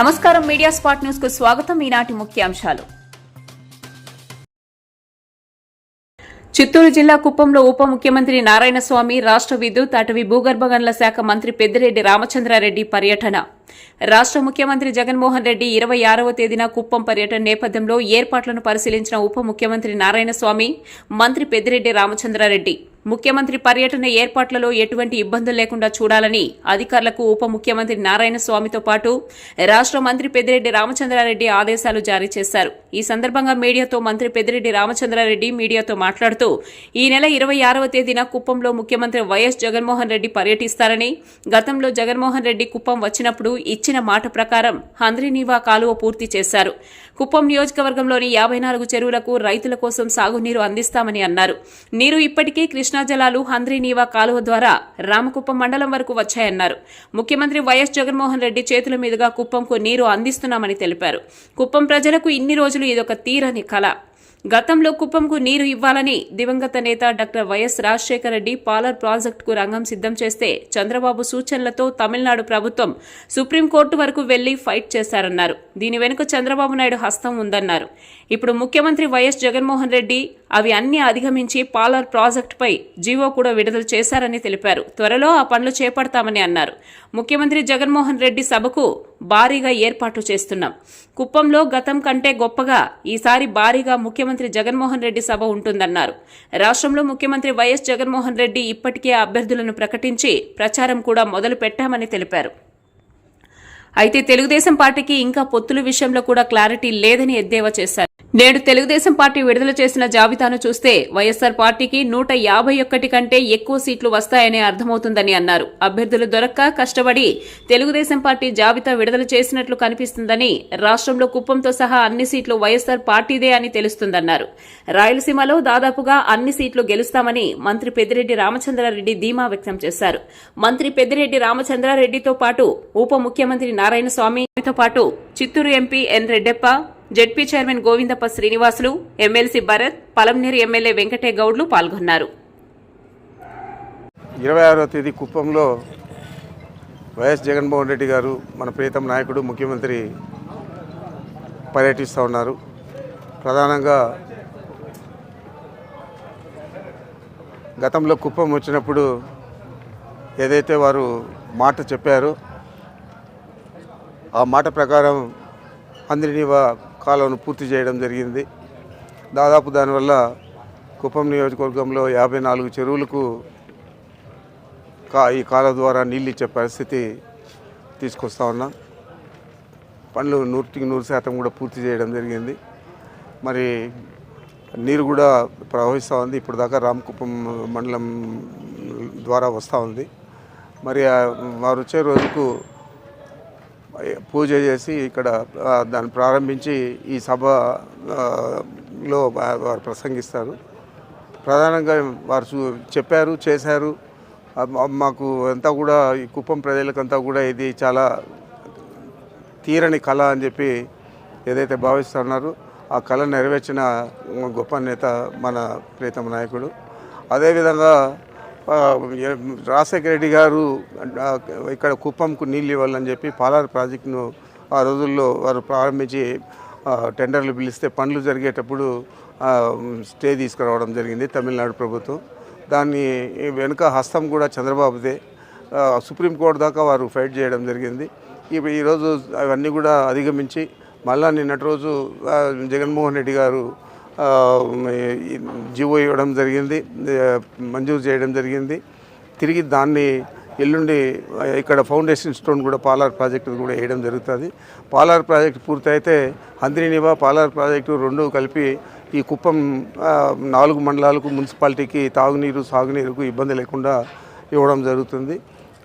నమస్కారం media spot న్యూస్కు స్వాగతం. ఈనాటి ముఖ్యాంశాలు చిత్తూరు జిల్లా కుప్పంలో ఉప ముఖ్యమంత్రి నారాయణస్వామి రాష్ట్ర విద్యుత్ అటవీ భూగర్భ గనుల శాఖ మంత్రి పెద్దిరెడ్డి రామచంద్రారెడ్డి పర్యటన. రాష్ట్ర ముఖ్యమంత్రి జగన్మోహన్ రెడ్డి ఇరవై ఆరవ తేదీన కుప్పం పర్యటన నేపథ్యంలో ఏర్పాట్లను పరిశీలించిన ఉప ముఖ్యమంత్రి నారాయణస్వామి మంత్రి పెద్దిరెడ్డి రామచంద్రారెడ్డి. ముఖ్యమంత్రి పర్యటన ఏర్పాట్లలో ఎటువంటి ఇబ్బందులు లేకుండా చూడాలని అధికారులకు ఉప ముఖ్యమంత్రి నారాయణ స్వామితో పాటు రాష్ట్ర మంత్రి పెద్దిరెడ్డి రామచంద్రారెడ్డి ఆదేశాలు జారీ చేశారు. ఈ సందర్భంగా మీడియాతో మంత్రి పెద్దిరెడ్డి రామచంద్రారెడ్డి మీడియాతో మాట్లాడుతూ ఈ నెల ఇరవై ఆరవ తేదీన కుప్పంలో ముఖ్యమంత్రి వైఎస్ జగన్మోహన్ రెడ్డి పర్యటిస్తారని గతంలో జగన్మోహన్ రెడ్డి కుప్పం వచ్చినప్పుడు ఇచ్చిన మాట ప్రకారం హంద్రీనీవా కాలువ పూర్తి చేశారు. కుప్పం నియోజకవర్గంలోని యాభై నాలుగు చెరువులకు రైతుల కోసం సాగునీరు అందిస్తామని అన్నారు. నీరు ఇప్పటికే జలాలు హంద్రీనీవా కాలువ ద్వారా రామకుప్పం మండలం వరకు వచ్చాయన్నారు. ముఖ్యమంత్రి వైఎస్ జగన్మోహన్ రెడ్డి చేతుల మీదుగా కుప్పంకు నీరు అందిస్తున్నామని తెలిపారు. కుప్పం ప్రజలకు ఇన్ని రోజులు ఇదొక తీరని కళ గతంలో కుప్పంకు నీరు ఇవ్వాలని దివంగత నేత doctor Y S Rajasekhara Reddy Palar ప్రాజెక్టుకు రంగం సిద్ధం చేస్తే చంద్రబాబు సూచనలతో తమిళనాడు ప్రభుత్వం సుప్రీంకోర్టు వరకు వెళ్ళి ఫైట్ చేశారన్నారు. దీని వెనుక చంద్రబాబు నాయుడు హస్తం ఉందన్నారు. ఇప్పుడు ముఖ్యమంత్రి వైఎస్ జగన్మోహన్ రెడ్డి అవి అన్ని అధిగమించి పాలర్ ప్రాజెక్టుపై జీవో కూడా విడుదల చేశారని తెలిపారు. త్వరలో ఆ పనులు చేపడతామని అన్నారు. ముఖ్యమంత్రి జగన్మోహన్ రెడ్డి సభకు భారీగా ఏర్పాట్లు చేస్తున్నాం. కుప్పంలో గతం కంటే గొప్పగా ఈసారి భారీగా ముఖ్యమంత్రి జగన్మోహన్ రెడ్డి సభ ఉంటుందన్నారు. రాష్ట్రంలో ముఖ్యమంత్రి వైఎస్ జగన్మోహన్ రెడ్డి ఇప్పటికే అభ్యర్థులను ప్రకటించి ప్రచారం కూడా మొదలు పెట్టామని తెలిపారు. అయితే తెలుగుదేశం పార్టీకి ఇంకా పొత్తుల విషయంలో కూడా క్లారిటీ లేదని ఎద్దేవా చేశారు. నేడు తెలుగుదేశం పార్టీ విడుదల చేసిన జాబితాను చూస్తే వైఎస్సార్ పార్టీకి నూట యాభై ఒక్కటి కంటే ఎక్కువ సీట్లు వస్తాయనే అర్థమవుతుందని అన్నారు. అభ్యర్థులు దొరక్క కష్టపడి తెలుగుదేశం పార్టీ జాబితా విడుదల చేసినట్లు కనిపిస్తుందని రాష్ట్రంలో కుప్పంతో సహా అన్ని సీట్లు వైఎస్సార్ పార్టీదే అని తెలుస్తుందన్నారు. రాయలసీమలో దాదాపుగా అన్ని సీట్లు గెలుస్తామని మంత్రి పెద్దిరెడ్డి రామచంద్రారెడ్డి ధీమా వ్యక్తం చేశారు. మంత్రి పెద్దిరెడ్డి రామచంద్రారెడ్డితో పాటు ఉప ముఖ్యమంత్రి నారాయణస్వామితో పాటు Chittoor MP N Reddeppa ZP chairman Govindappa Srinivasulu MLC Bharath Palamaner MLA Venkate గౌడ్లు పాల్గొన్నారు. ఇరవై ఆరో తేదీ కుప్పంలో వైఎస్ జగన్మోహన్ రెడ్డి గారు మన ప్రీతం నాయకుడు ముఖ్యమంత్రి పర్యటిస్తూ ఉన్నారు. ప్రధానంగా గతంలో కుప్పం వచ్చినప్పుడు ఏదైతే వారు మాట చెప్పారో ఆ మాట ప్రకారం అందరినీవా కాలువను పూర్తి చేయడం జరిగింది. దాదాపు దానివల్ల కుప్పం నియోజకవర్గంలో యాభై నాలుగు చెరువులకు కా ఈ కాలువ ద్వారా నీళ్ళు ఇచ్చే పరిస్థితి తీసుకొస్తా ఉన్నాం. పనులు నూటికి నూరు శాతం కూడా పూర్తి చేయడం జరిగింది. మరి నీరు కూడా ప్రవహిస్తూ ఉంది. ఇప్పుడు దాకా రామకుప్పం మండలం ద్వారా వస్తూ ఉంది. మరి వారు వచ్చే రోజుకు పూజ చేసి ఇక్కడ దాన్ని ప్రారంభించి ఈ సభలో వారు ప్రసంగిస్తారు. ప్రధానంగా వారు చూ- చెప్పారు చేశారు. మాకు అంతా కూడా ఈ కుప్పం ప్రజలకంతా కూడా ఇది చాలా తీరని కళ అని చెప్పి ఏదైతే భావిస్తున్నారో ఆ కళ నెరవేర్చిన గొప్ప నేత మన ప్రీతమ నాయకుడు. అదేవిధంగా రాజశేఖర రెడ్డి గారు ఇక్కడ కుప్పంకు నీళ్ళు ఇవ్వాలని చెప్పి పాలార్ ప్రాజెక్టును ఆ రోజుల్లో వారు ప్రారంభించి టెండర్లు పిలిస్తే పనులు జరిగేటప్పుడు స్టే తీసుకురావడం జరిగింది తమిళనాడు ప్రభుత్వం. దాన్ని వెనుక హస్తం కూడా చంద్రబాబుదే. సుప్రీంకోర్టు దాకా వారు ఫైట్ చేయడం జరిగింది. ఇప్పుడు ఈరోజు అవన్నీ కూడా అధిగమించి మళ్ళా నిన్నటి రోజు జగన్మోహన్ రెడ్డి గారు జీవో ఇవ్వడం జరిగింది మంజూరు చేయడం జరిగింది. తిరిగి దాన్ని ఎల్లుండి ఇక్కడ ఫౌండేషన్ స్టోన్ కూడా పాలార్ ప్రాజెక్టు కూడా వేయడం జరుగుతుంది. పాలార్ ప్రాజెక్టు పూర్తయితే హంద్రీనివా పాలార్ ప్రాజెక్టు రెండు కలిపి ఈ కుప్పం నాలుగు మండలాలకు మున్సిపాలిటీకి తాగునీరు సాగునీరుకు ఇబ్బంది లేకుండా ఇవ్వడం జరుగుతుంది.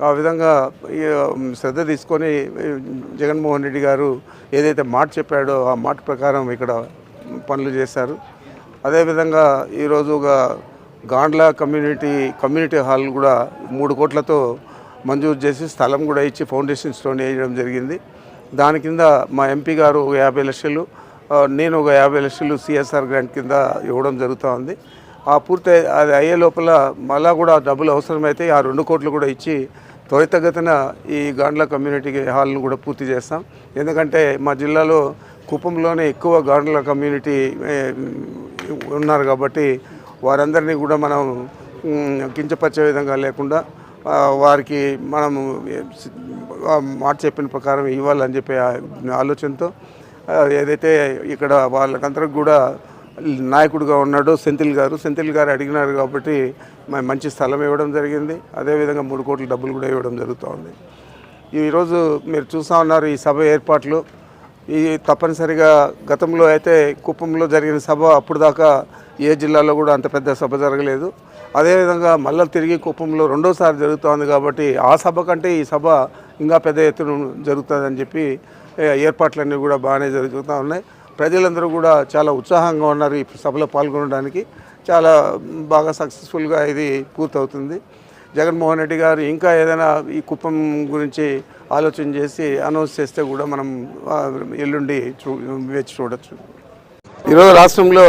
ఆ విధంగా శ్రద్ధ తీసుకొని జగన్మోహన్ రెడ్డి గారు ఏదైతే మాట చెప్పాడో ఆ మాట ప్రకారం ఇక్కడ పనులు చేశారు. అదేవిధంగా ఈరోజు ఒక గాండ్ల కమ్యూనిటీ కమ్యూనిటీ హాల్ కూడా మూడు కోట్లతో మంజూరు చేసి స్థలం కూడా ఇచ్చి ఫౌండేషన్ స్టోన్ వేయడం జరిగింది. దాని కింద మా ఎంపీ గారు ఒక యాభై లక్షలు నేను ఒక యాభై లక్షలు సిఎస్ఆర్ గ్రాంట్ కింద ఇవ్వడం జరుగుతూ ఉంది. ఆ పూర్తి అది అయ్యే లోపల మళ్ళా కూడా డబ్బులు అవసరమైతే ఆ రెండు కోట్లు కూడా ఇచ్చి త్వరితగతిన ఈ గాండ్ల కమ్యూనిటీ హాల్ను కూడా పూర్తి చేస్తాం. ఎందుకంటే మా జిల్లాలో కుప్పంలోనే ఎక్కువ గాండ్ల కమ్యూనిటీ ఉన్నారు కాబట్టి వారందరినీ కూడా మనం కించపరిచే విధంగా లేకుండా వారికి మనము మాట చెప్పిన ప్రకారం ఇవ్వాలని చెప్పే ఆలోచనతో ఏదైతే ఇక్కడ వాళ్ళకందరికి కూడా నాయకుడిగా ఉన్నాడు సెంతిల్ గారు సెంతిల్ గారు అడిగినారు కాబట్టి మంచి స్థలం ఇవ్వడం జరిగింది. అదేవిధంగా మూడు కోట్ల డబ్బులు కూడా ఇవ్వడం జరుగుతూ ఉంది ఈరోజు మీరు చూస్తూ ఉన్నారు ఈ సభ ఏర్పాట్లు. ఈ తప్పనిసరిగా గతంలో అయితే కుప్పంలో జరిగిన సభ అప్పుడు దాకా ఏ జిల్లాలో కూడా అంత పెద్ద సభ జరగలేదు. అదేవిధంగా మళ్ళీ తిరిగి కుప్పంలో రెండోసారి జరుగుతోంది కాబట్టి ఆ సభ కంటే ఈ సభ ఇంకా పెద్ద ఎత్తున జరుగుతుందని చెప్పి ఏర్పాట్లన్నీ కూడా బాగానే జరుగుతూ ఉన్నాయి. ప్రజలందరూ కూడా చాలా ఉత్సాహంగా ఉన్నారు ఈ సభలో పాల్గొనడానికి. చాలా బాగా సక్సెస్ఫుల్గా ఇది పూర్తవుతుంది. జగన్మోహన్ రెడ్డి గారు ఇంకా ఏదైనా ఈ కుప్పం గురించి ఆలోచన చేసి అనౌన్స్ చేస్తే కూడా మనం ఎల్లుండి చూ వేచి చూడొచ్చు. ఈరోజు రాష్ట్రంలో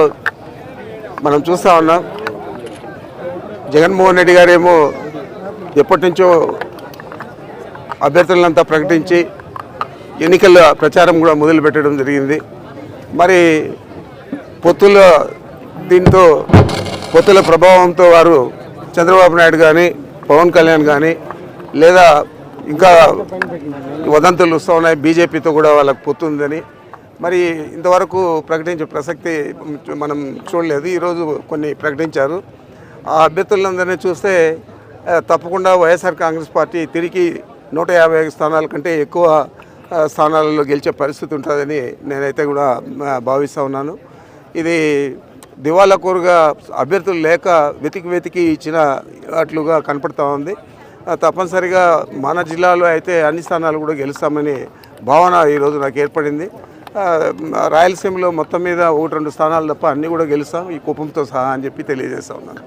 మనం చూస్తూ ఉన్నాం జగన్మోహన్ రెడ్డి గారేమో ఎప్పటి నుంచో అభ్యర్థులంతా ప్రకటించి ఎన్నికల ప్రచారం కూడా మొదలుపెట్టడం జరిగింది. మరి పొత్తుల దీంతో పొత్తుల ప్రభావంతో వారు చంద్రబాబు నాయుడు కానీ పవన్ కళ్యాణ్ కానీ లేదా ఇంకా వదంతులు వస్తూ ఉన్నాయి బీజేపీతో కూడా వాళ్ళకి పొత్తుందని. మరి ఇంతవరకు ప్రకటించే ప్రసక్తి మనం చూడలేదు. ఈరోజు కొన్ని ప్రకటించారు. ఆ అభ్యర్థులందరినీ చూస్తే తప్పకుండా వైఎస్ఆర్ కాంగ్రెస్ పార్టీ తిరిగి నూట యాభై ఐదు స్థానాల కంటే ఎక్కువ స్థానాలలో గెలిచే పరిస్థితి ఉంటుందని నేనైతే కూడా భావిస్తూ ఉన్నాను. ఇది దివాలా కోరుగా అభ్యర్థులు లేక వెతికి వెతికి ఇచ్చిన అట్లుగా కనపడతా ఉంది. తప్పనిసరిగా మన జిల్లాలో అయితే అన్ని స్థానాలు కూడా గెలుస్తామని భావన ఈరోజు నాకు ఏర్పడింది. రాయలసీమలో మొత్తం మీద ఒకటి రెండు స్థానాలు తప్ప అన్నీ కూడా గెలుస్తాం. ఈ కుప్పంతో సహా అని చెప్పి తెలియజేస్తా ఉన్నాను.